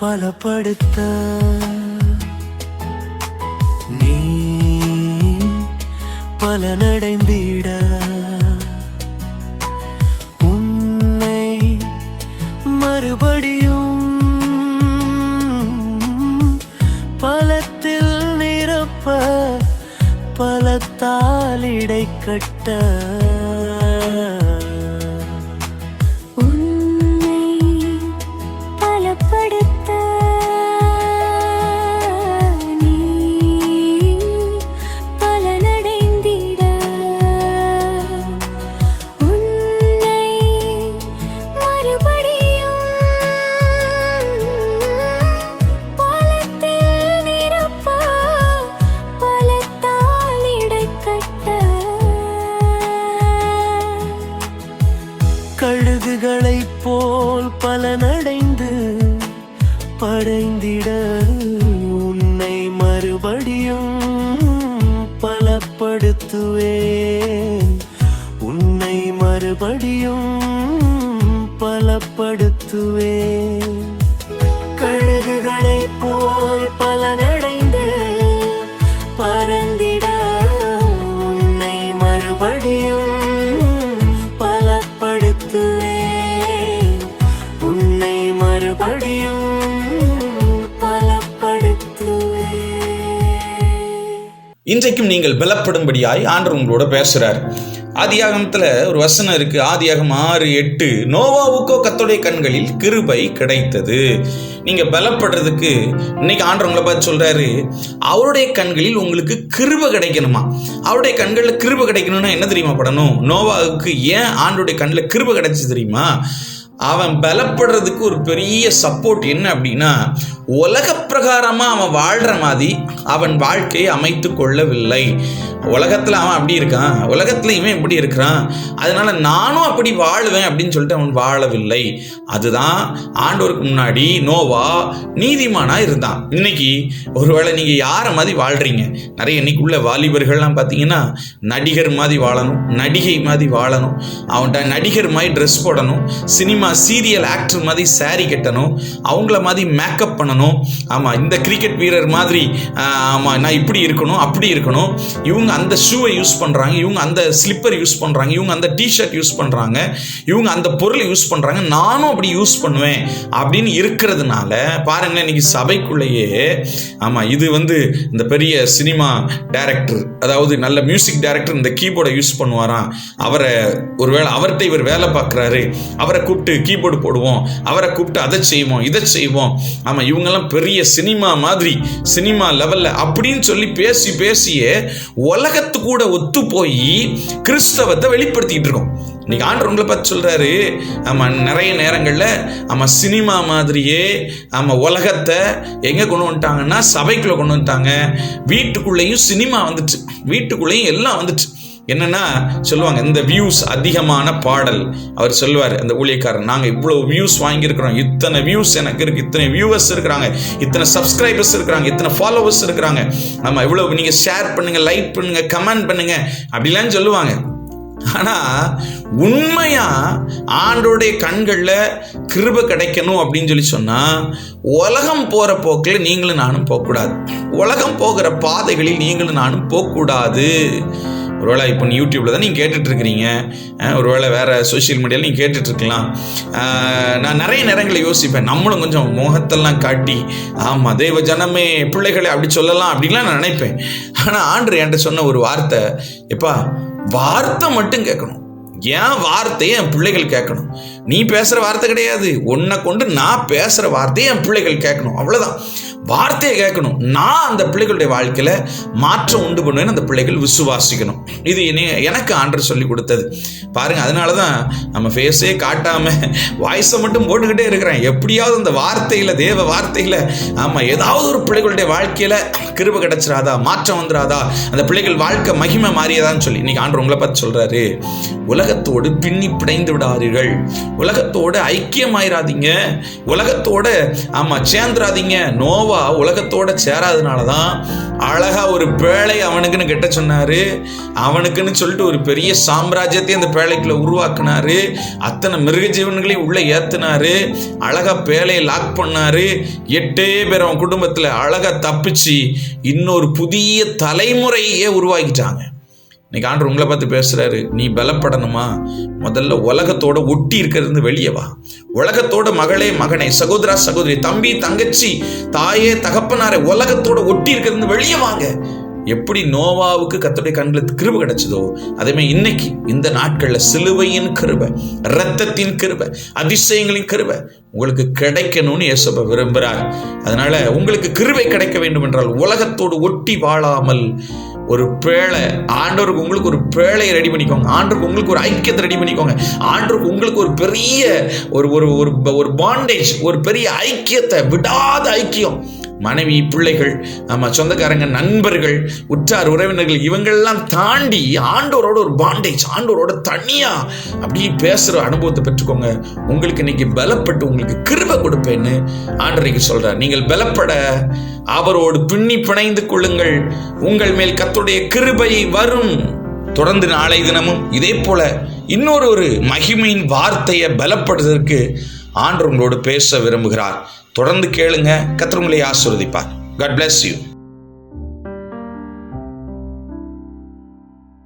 பலப்படுத்த. நீ பலனடைந்திட. உன்னை மறுபடியும் பலத்தில் நிரப்ப பலத்தால் இடை கட்ட படைந்திட உன்னை மறுபடியும் பலப்படுத்துவேன். உன்னை மறுபடியும் பலப்படுத்துவேன். கழுகுகளை போல் பலனடைந்து பறந்திட உன்னை மறுபடியும் பலப்படுத்துவேன். உன்னை மறுபடியும் இன்றைக்கும் நீங்கள் பலப்படும்படியாய் ஆண்டவர் உங்களோட பேசுறார். ஆதியாகமத்தில் ஒரு வசனம் இருக்கு. ஆதியாகம் ஆறு எட்டு. நோவாவுக்கோ கத்தோடைய கண்களில் கிருபை கிடைத்தது. நீங்க பலப்படுறதுக்கு இன்னைக்கு ஆண்டவங்களை உங்களை பார்த்து சொல்றாரு. அவருடைய கண்களில் உங்களுக்கு கிருபை கிடைக்கணுமா? அவருடைய கண்களில் கிருபை கிடைக்கணும்னா என்ன தெரியுமா படணும்? நோவாவுக்கு ஏன் ஆண்டுடைய கண்ணில் கிருபை கிடைச்சது தெரியுமா? அவன் பலப்படுறதுக்கு ஒரு பெரிய சப்போர்ட் என்ன அப்படின்னா உலக பிரகாரமாக அவன் வாழ்கிற மாதிரி அவன் வாழ்க்கையை அமைத்து கொள்ளவில்லை. உலகத்தில் அவன் அப்படி இருக்கான். உலகத்தில் இவன் இப்படி இருக்கிறான். அதனால நானும் அப்படி வாழுவேன் அப்படின்னு சொல்லிட்டு அவன் வாழவில்லை. அதுதான் ஆண்டோருக்கு முன்னாடி நோவா நீதிமானா இருந்தான். இன்னைக்கு ஒருவேளை நீங்கள் யாரை மாதிரி வாழ்கிறீங்க நிறைய இன்னைக்கு உள்ள வாலிபர்கள்லாம் பார்த்தீங்கன்னா நடிகர் மாதிரி வாழணும் நடிகை மாதிரி வாழணும். அவன்கிட்ட நடிகர் மாதிரி ட்ரெஸ் போடணும் சினிமா சீரியல் ஆக்டர் மாதிரி சாரி கட்டணும் அவங்கள மாதிரி மேக்கப் பண்ணணும். ஆமாம் இந்த கிரிக்கெட் வீரர் மாதிரி ஆமாம் நான் இப்படி இருக்கணும் அப்படி இருக்கணும். இவங்க அந்த ஷூவை யூஸ் பண்ணுறாங்க இவங்க அந்த ஸ்லிப்பர் யூஸ் பண்ணுறாங்க இவங்க அந்த டிஷர்ட் யூஸ் பண்ணுறாங்க இவங்க அந்த பொருளை யூஸ் பண்ணுறாங்க நானும் அப்படி யூஸ் பண்ணுவேன் அப்படின்னு இருக்கிறதுனால பாருங்களேன் இன்னைக்கு சபைக்குள்ளேயே ஆமாம் இது வந்து இந்த பெரிய சினிமா டைரக்டர் அதாவது நல்ல மியூசிக் டைரக்டர் இந்த கீபோர்டை யூஸ் பண்ணுவாராம். அவரை ஒருவேளை அவர்கிட்ட இவர் வேலை பார்க்குறாரு அவரை கூப்பிட்டு கீபோர்டு போடுவோம் அவரை கூப்பிட்டு அதை செய்வோம் இதை செய்வோம். ஆமாம் இவங்கெல்லாம் பெரிய சினிமா மாதிரி சினிமா லெவலில் அப்படின்னு சொல்லி பேசி பேசியே உலகத்து கூட ஒத்து போய் கிறிஸ்தவத்தை வெளிப்படுத்திக்கிட்டு இருக்கோம். இன்னைக்கு ஆண்டவர் உங்களை பார்த்து சொல்றாரு ஆமாம் நிறைய நேரங்களில் ஆமாம் சினிமா மாதிரியே ஆமாம் உலகத்தை எங்கே கொண்டு வந்துட்டாங்கன்னா சபைக்குள்ளே கொண்டு வந்துட்டாங்க. வீட்டுக்குள்ளேயும் சினிமா வந்துச்சு. வீட்டுக்குள்ளேயும் எல்லாம் வந்துச்சு. என்னன்னா சொல்லுவாங்க இந்த வியூஸ் அதிகமான பாடல். அவர் சொல்லுவார் அந்த ஊழியக்காரர் நாங்கள் இவ்வளோ வியூஸ் வாங்கியிருக்கிறோம். இத்தனை வியூஸ் எனக்கு இருக்கு. இத்தனை வியூவர்ஸ் இருக்கிறாங்க. இத்தனை சப்ஸ்கிரைபர்ஸ் இருக்கிறாங்க. இத்தனை ஃபாலோவர்ஸ் இருக்கிறாங்க. நம்ம இவ்வளோ நீங்கள் ஷேர் பண்ணுங்க லைக் பண்ணுங்க கமெண்ட் பண்ணுங்க. அப்படிலாம் சொல்லுவாங்க. ஆனால் உண்மையா ஆண்டோடைய கண்களில் கிருப கிடைக்கணும் அப்படின்னு சொல்லி சொன்னால் உலகம் போகிற போக்கில் நீங்களும் நானும் போகக்கூடாது. உலகம் போகிற பாதைகளில் நீங்களும் நானும் போகக்கூடாது. ஒருவேளை இப்போ நீ யூடியூப்ல தான் நீங்கள் கேட்டுட்டு இருக்கிறீங்க ஒருவேளை வேற சோஷியல் மீடியாவில் நீங்கள் கேட்டுட்டு இருக்கலாம் நான் நிறைய நேரங்களில் யோசிப்பேன். நம்மளும் கொஞ்சம் முகத்தெல்லாம் காட்டி ஆமாம் தெய்வ ஜனமே பிள்ளைகளை அப்படி சொல்லலாம் அப்படின்லாம் நான் நினைப்பேன். ஆனால் ஆண்டு என்கிட்ட சொன்ன ஒரு வார்த்தை எப்பா வார்த்தை மட்டும் கேட்கணும். ஏன் வார்த்தையை என் பிள்ளைகள் கேட்கணும். நீ பேசுகிற வார்த்தை கிடையாது. உன்னை கொண்டு நான் பேசுகிற வார்த்தையை என் பிள்ளைகள் கேட்கணும். அவ்வளோதான் வார்த்தையை கேட்கணும். நான் அந்த பிள்ளைகளுடைய வாழ்க்கையில் மாற்றம் உண்டு பண்ணுவேன்னு அந்த பிள்ளைகள் விசுவாசிக்கணும். இது என்னை- எனக்கு ஆண்டர் சொல்லி கொடுத்தது. பாருங்க அதனால தான் நம்ம ஃபேஸே காட்டாம வாய்ஸை மட்டும் போட்டுக்கிட்டே இருக்கிறேன். எப்படியாவது அந்த வார்த்தையில் தேவ வார்த்தையில் ஆமாம் ஏதாவது ஒரு பிள்ளைகளுடைய வாழ்க்கையில் கிருப கிடைச்சிராதா மாற்றம் வந்துடாதா அந்த பிள்ளைகள் வாழ்க்கை மகிமை மாறியதான்னு சொல்லி இன்னைக்கு ஆண்டர் உங்களை பார்த்து சொல்றாரு. உலகத்தோடு பின்னி பிணைந்து விடாதீர்கள். உலகத்தோடு ஐக்கியமாயிராதீங்க. உலகத்தோட ஆமா சேர்ந்துராதீங்க. நோவா நோவா உலகத்தோட சேராதனால தான் அழகா ஒரு பேழை அவனுக்குன்னு கெட்ட சொன்னாரு. அவனுக்குன்னு சொல்லிட்டு ஒரு பெரிய சாம்ராஜ்யத்தையும் அந்த பேழைக்குள்ள உருவாக்குனாரு. அத்தனை மிருக ஜீவன்களையும் உள்ள ஏத்துனாரு. அழகா பேழையை லாக் பண்ணாரு. எட்டே பேர் அவன் குடும்பத்துல அழகா தப்பிச்சு இன்னொரு புதிய தலைமுறையே உருவாக்கிட்டாங்க. இன்னைக்கு ஆண்டு உங்களை பார்த்து பேசுறாரு நீ பலப்படணுமா? முதல்ல உலகத்தோட ஒட்டி இருக்கிறது வெளியே வா. உலகத்தோட மகளே மகனே சகோதரா சகோதரி தம்பி தங்கச்சி தாயே தகப்பனாரே உலகத்தோட ஒட்டி இருக்கிறது வெளியே வாங்க. எப்படி நோவாவுக்கு கத்தோடைய கண்களுக்கு கிருபை கிடைச்சதோ அதே மாதிரி இன்னைக்கு இந்த நாட்கள்ல சிலுவையின் கிருபை ரத்தத்தின் கிருபை அதிசயங்களின் கிருபை உங்களுக்கு கிடைக்கணும்னு இயேசப்ப விரும்புகிறார் அதனால உங்களுக்கு கிருபை கிடைக்க வேண்டும் என்றால் உலகத்தோடு ஒட்டி வாழாமல் ஒரு பேழை. ஆண்டவருக்கு உங்களுக்கு ஒரு பேழையை ரெடி பண்ணிக்கோங்க. ஆண்டருக்கு உங்களுக்கு ஒரு ஐக்கியத்தை ரெடி பண்ணிக்கோங்க. ஆண்டருக்கு உங்களுக்கு ஒரு பெரிய ஒரு ஒரு ஒரு ஒரு பாண்டேஜ் ஒரு பெரிய ஐக்கியத்தை விடாத ஐக்கியம். மனைவி பிள்ளைகள் ஆமா சொந்தக்காரங்க நண்பர்கள் உற்றார் உறவினர்கள் இவங்கெல்லாம் தாண்டி ஆண்டோரோட ஒரு பாண்டேஜ் ஆண்டோரோட தனியா அப்படியே பேசுற அனுபவத்தை பெற்றுக்கோங்க. உங்களுக்கு இன்னைக்கு பலப்பட்டு உங்களுக்கு கிருபை கொடுப்பேன்னு ஆண்டரைக்கு சொல்றார். நீங்கள் பலப்பட அவரோடு பின்னி பிணைந்து கொள்ளுங்கள். உங்கள் மேல் கத்துடைய கிருபை வரும். தொடர்ந்து நாளை தினமும் இதே போல இன்னொரு ஒரு மகிமையின் வார்த்தையை பலப்படுவதற்கு ஆண்டு உங்களோடு பேச விரும்புகிறார். தொடர்ந்து கேளுங்க. கத்திர உங்களை ஆசிர்வதிப்பார். God bless you